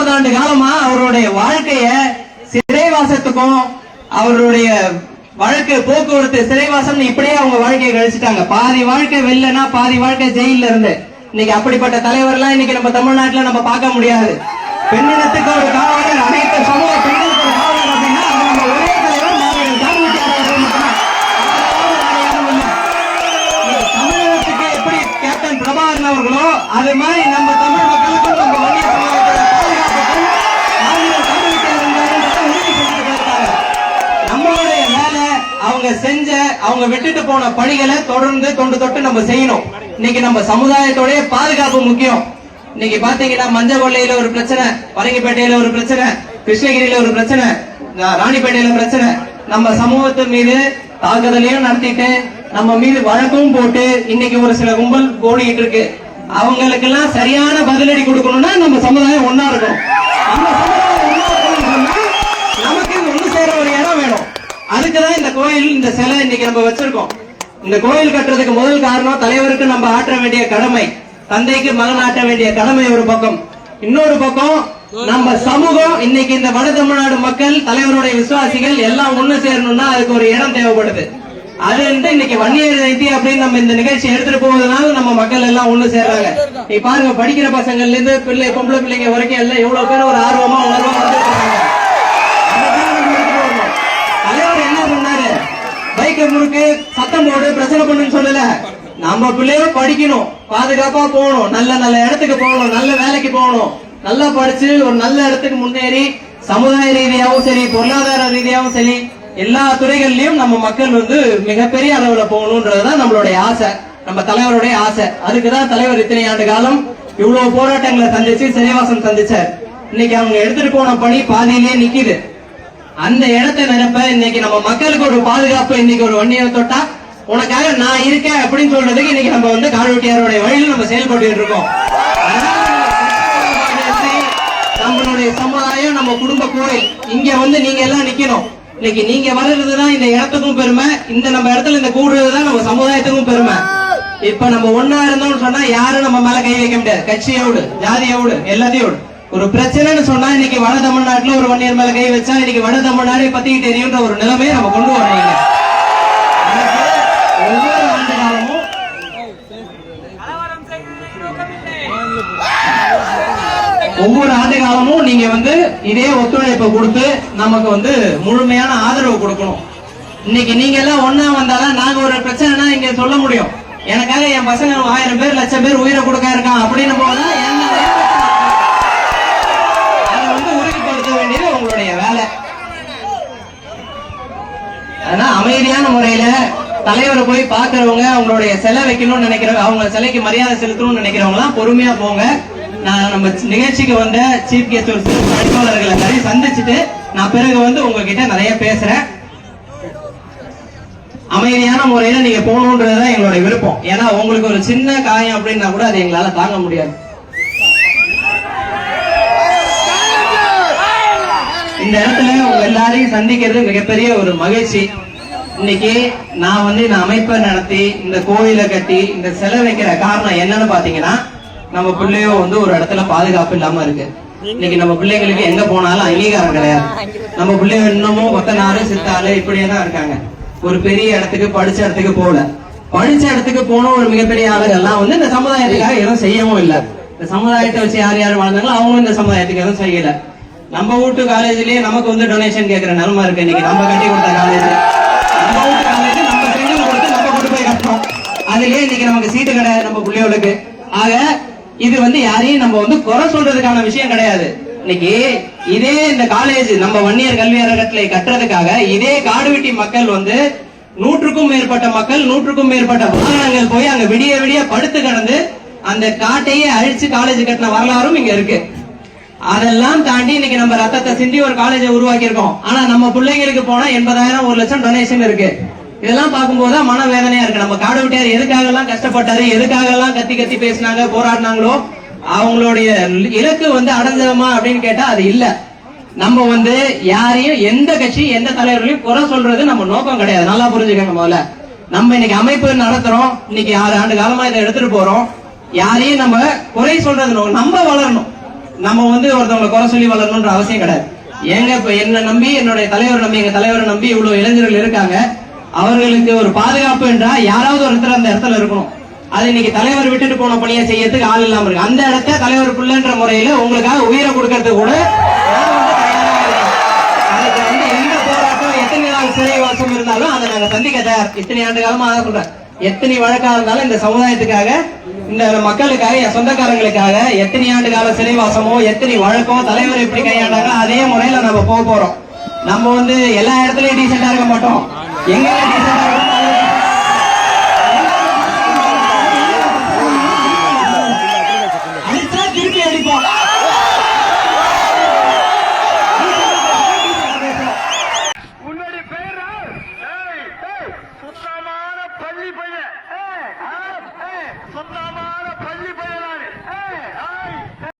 நாற்பது ஆண்டு காலமா அவருடைய வாழ்க்கைய சிறைவாசத்துக்கும் அவருடைய வாழ்க்கை போக்குவரத்து சிறைவாசம் இப்படியே அவங்க வாழ்க்கையை கழிச்சுட்டாங்க. பாதி வாழ்க்கை வெளிலனா பாதி வாழ்க்கை ஜெயில இருந்து. இன்னைக்கு அப்படிப்பட்ட தலைவர்லாம் இன்னைக்கு நம்ம தமிழ்நாட்டுல நம்ம பார்க்க முடியாது. பெண்ணினத்துக்கு ஒரு காவலர் அனைத்து சமூக பெண்களுக்கு ஒரு காவலர் அப்படின்னா நம்ம ஒரே தலைவர் மாவீரன் தமிழகத்துக்கு எப்படி கேப்டன் பிரபாகரன் அவர்களோ அது மாதிரி நம்ம தமிழ் மக்களுக்கும் நம்ம வன்னிய சமூகத்தை அவங்க செஞ்ச அவங்க விட்டுட்டு போன பணிகளை தொடர்ந்து தொண்டு தொட்டு நம்ம செய்யணும். இன்னைக்கு நம்ம சமுதாயத்தோடைய பாதுகாப்பு முக்கியம். இன்னைக்கு பாத்தீங்கன்னா மஞ்ச கொள்ளையில ஒரு பிரச்சனை பரங்கிப்பேட்டையில ஒரு பிரச்சனை கிருஷ்ணகிரியில ஒரு பிரச்சனை ராணிப்பேட்டையில பிரச்சனை. நம்ம சமூகத்து மீது தாக்குதலையும் நடத்திட்டு நம்ம மீது வழக்கும் போட்டு இன்னைக்கு ஒரு சில கும்பல் ஓடிக்கிட்டு இருக்கு. அவங்களுக்கெல்லாம் சரியான பதிலடி கொடுக்கணும்னா நம்ம சமுதாயம் ஒன்னா இருக்கும் நம்ம சமுதாயம் நமக்கு ஒண்ணு சேர ஒரு இடம் வேணும். அதுக்குதான் இந்த கோயில் இந்த சிலை இன்னைக்கு நம்ம வச்சிருக்கோம். இந்த கோயில் கட்டுறதுக்கு முதல் காரணம் தலைவருக்கு நம்ம ஆற்ற வேண்டிய கடமை தந்தைக்கு மகன் ஆற்ற வேண்டிய கடமை ஒரு பக்கம். இன்னொரு பக்கம் நம்ம சமூகம் இன்னைக்கு இந்த வட தமிழ்நாடு மக்கள் தலைவருடைய விசுவாசிகள் எல்லாம் ஒண்ணு சேரணும்னா அதுக்கு ஒரு இடம் தேவைப்படுது. அது வந்து இன்னைக்கு வன்னியர் ஜெயந்தி அப்படின்னு நம்ம இந்த நிகழ்ச்சி எடுத்துட்டு போவதனால நம்ம மக்கள் எல்லாம் ஒண்ணு சேர்றாங்க. நீ பாருங்க படிக்கிற பசங்கள்ல இருந்து பிள்ளை பொம்பளை பிள்ளைங்க வரைக்கும் எல்லாம் எவ்வளவு பேர் ஒரு ஆர்வமா உணர்வா படிக்க முறுக்கு சத்தம் போடு பிரச்சனை பண்ணுன்னு சொல்லல. நம்ம பிள்ளைய படிக்கணும். பாதுகாப்பா போகணும். நல்ல நல்ல இடத்துக்கு போகணும். நல்ல வேலைக்கு போகணும். நல்லா படிச்சு ஒரு நல்ல இடத்துக்கு முன்னேறி சமுதாய ரீதியாவும் சரி பொருளாதார ரீதியாவும் சரி எல்லா துறைகள்லயும் நம்ம மக்கள் வந்து மிகப்பெரிய அளவுல போகணும்ன்றதுதான் நம்மளுடைய ஆசை. நம்ம தலைவருடைய ஆசை. அதுக்குதான் தலைவர் இத்தனை ஆண்டு காலம் இவ்வளவு போராட்டங்களை சந்திச்சு சிறைவாசம் சந்திச்சார். இன்னைக்கு அவங்க எடுத்துட்டு போன பணி பாதியிலேயே நிக்குது. அந்த இடத்தை நிரப்ப இன்னைக்கு நம்ம மக்களுக்கு ஒரு பாதுகாப்பு இன்னைக்கு ஒரு வண்டியை தொட்டா உனக்காக நான் இருக்கேன் அப்படின்னு சொல்றதுக்கு இன்னைக்கு நம்ம வந்து கால்வெட்டியாருடைய வழியில் நம்ம செயல்பட்டு இருக்கோம். நம்மளுடைய சமுதாயம் நம்ம குடும்ப கோயில் இங்க வந்து நீங்க எல்லாம் நிக்கணும். இன்னைக்கு நீங்க வர்றதுதான் இந்த இடத்துக்கும் பெருமை. இந்த நம்ம இடத்துல இந்த கூடுறதுதான் நம்ம சமுதாயத்துக்கும் பெருமை. இப்ப நம்ம ஒன்னா இருந்தோம்னு சொன்னா யாரும் நம்ம மேல கை வைக்க முடியாது. கட்சியோடு ஜாதியோடு எல்லாத்தையோடு. ஒரு பிரச்சனைன்னு சொன்னா இன்னைக்கு வட தமிழ்நாட்டுல ஒரு வன்னியர் மேல கை வச்சா இன்னைக்கு வட தமிழ்நாடே பத்தி தெரியுன்ற ஒரு நிலைமையை நம்ம கொண்டு வரணும் ஒவ்வொரு ஆண்டு காலமும் ஒவ்வொரு ஆண்டு காலமும் நீங்க வந்து இதே ஒத்துழைப்பை கொடுத்து நமக்கு வந்து முழுமையான ஆதரவு கொடுக்கணும். இன்னைக்கு நீங்க எல்லாம் ஒன்னா வந்தாதான் நாங்க ஒரு பிரச்சனைனா இங்க சொல்ல முடியும். எனக்காக என் பசங்க ஆயிரம் பேர் லட்சம் பேர் உயிரை கொடுக்க இருக்கான் அப்படின்னு போனா தலைவரை போய் பாக்குறவங்க அவங்களுடைய சிலை வைக்கணும்னு நினைக்கிறவங்க அவங்க சிலைக்கு மரியாதை செலுத்தணும்னு நினைக்கிறவங்க எல்லாம் பொறுமையா போங்க. நான் நம்ம நிகழ்ச்சிக்கு வந்த சீஃப் கெஸ்ட் ஒரு நிறைய சந்திச்சுட்டு நான் பிறகு வந்து உங்ககிட்ட நிறைய பேசுறேன். அமைதியான முறையில நீங்க போகணுன்றதுதான் எங்களுடைய விருப்பம். ஏன்னா உங்களுக்கு ஒரு சின்ன காயம் அப்படின்னா கூட அது எங்களால தாங்க முடியாது. இந்த இடத்துல உங்க எல்லாரையும் சந்திக்கிறது மிகப்பெரிய ஒரு மகிழ்ச்சி. இன்னைக்கு நான் வந்து இந்த அமைப்பை நடத்தி இந்த கோயிலை கட்டி இந்த சிலை வைக்கிற காரணம் என்னன்னு பாத்தீங்கன்னா நம்ம பிள்ளையோ வந்து ஒரு இடத்துல பாதுகாப்பு இல்லாம இருக்கு. இன்னைக்கு நம்ம பிள்ளைங்களுக்கு எங்க போனாலும் அங்கீகாரம் கிடையாது. நம்ம பிள்ளைங்க இன்னமும் கொத்தனாரு சித்தாளு இப்படியே தான் இருக்காங்க. ஒரு பெரிய இடத்துக்கு படிச்ச இடத்துக்கு போகல. படிச்ச இடத்துக்கு போன ஒரு மிகப்பெரிய ஆளுகள்லாம் வந்து இந்த சமுதாயத்துக்காக எதுவும் செய்யவும் இல்லை. இந்த சமுதாயத்தை வச்சு யார் யார் வாழ்ந்தாங்களோ அவங்களும் இந்த சமுதாயத்துக்கு எதுவும் செய்யல. நம்ம வீட்டு காலேஜ்லயே நமக்கு வந்து டொனேஷன் கேட்கிற நிலைமை இருக்கு. இன்னைக்கு நம்ம கட்டி கொடுத்த காலேஜ் அதுலயே இன்னைக்கு நமக்கு சீட்டு கிடையாது நம்ம பிள்ளைகளுக்கு ஆக இது வந்து யாரையும் நம்ம வந்து குறை சொல்றதுக்கான விஷயம் கிடையாது. இன்னைக்கு இதே இந்த காலேஜ் நம்ம வன்னியர் கல்வி அரங்கத்திலே கட்டுறதுக்காக இதே காடுவெட்டி மக்கள் வந்து நூற்றுக்கும் மேற்பட்ட மக்கள் நூற்றுக்கும் மேற்பட்ட வாகனங்கள் போய் அங்க விடிய விடிய படுத்து கிடந்து அந்த காட்டையே அழிச்சு காலேஜ் கட்டின வரலாறும் இங்க இருக்கு. அதெல்லாம் தாண்டி இன்னைக்கு நம்ம ரத்தத்தை சிந்தி ஒரு காலேஜை உருவாக்கி இருக்கோம் ஆனா நம்ம பிள்ளைங்களுக்கு போனா எண்பதாயிரம் ஒரு லட்சம் டொனேஷன் இருக்கு. இதெல்லாம் பார்க்கும்போது தான் மன வேதனையா இருக்கு. நம்ம காடு விட்டார் எதுக்காக எல்லாம் கஷ்டப்பட்டாரு எதுக்காக எல்லாம் கத்தி கத்தி பேசினாங்க போராடினாங்களோ அவங்களுடைய இலக்கு வந்து அடைஞ்சதுமா அப்படின்னு கேட்டா அது இல்ல. நம்ம வந்து யாரையும் எந்த கட்சி எந்த தலைவர்களையும் குறை சொல்றது நம்ம நோக்கம் கிடையாது. நல்லா புரிஞ்சுக்கங்க முதல்ல. நம்ம இன்னைக்கு அமைப்பு நடத்துறோம். இன்னைக்கு ஆறு ஆண்டு காலமா இதை எடுத்துட்டு போறோம். யாரையும் நம்ம குறை சொல்றது நம்ம வளரணும். நம்ம வந்து ஒருத்தவங்களை குறை சொல்லி வளரணும்ன்ற அவசியம் கிடையாது. ஏங்க இப்ப என்ன நம்பி என்னுடைய தலைவரை நம்பி எங்க தலைவரை நம்பி இவ்வளவு இளைஞர்கள் இருக்காங்க. அவர்களுக்கு ஒரு பாதுகாப்பு என்றா யாராவது ஒருத்தர் அந்த இடத்துல இருக்கணும். அது இன்னைக்கு தலைவர் விட்டுட்டு போன பணியை செய்யறதுக்கு ஆள் இல்லாம இருக்கு. அந்த இடத்த தலைவருக்குள்ளன்ற முறையில உங்களுக்காக உயிரை கொடுக்கறது கூட அதுக்கு வந்து எந்த போராட்டம் எத்தனை நாள் சிறைவாசம் இருந்தாலும் அதை நாங்க சந்திக்க தயார். இத்தனை ஆண்டு காலமா அதான் சொல்றேன். எத்தனை வழக்கா இருந்தாலும் இந்த சமுதாயத்துக்காக இந்த மக்களுக்காக என் சொந்தக்காரங்களுக்காக எத்தனை ஆண்டு கால சிறைவாசமோ எத்தனை வழக்கோ தலைவர் எப்படி கையாண்டாங்களோ அதே முறையில நம்ம போக போறோம். நம்ம வந்து எல்லா இடத்துலயும் டீசெண்டா இருக்க மாட்டோம். எங்க டீசெண்டா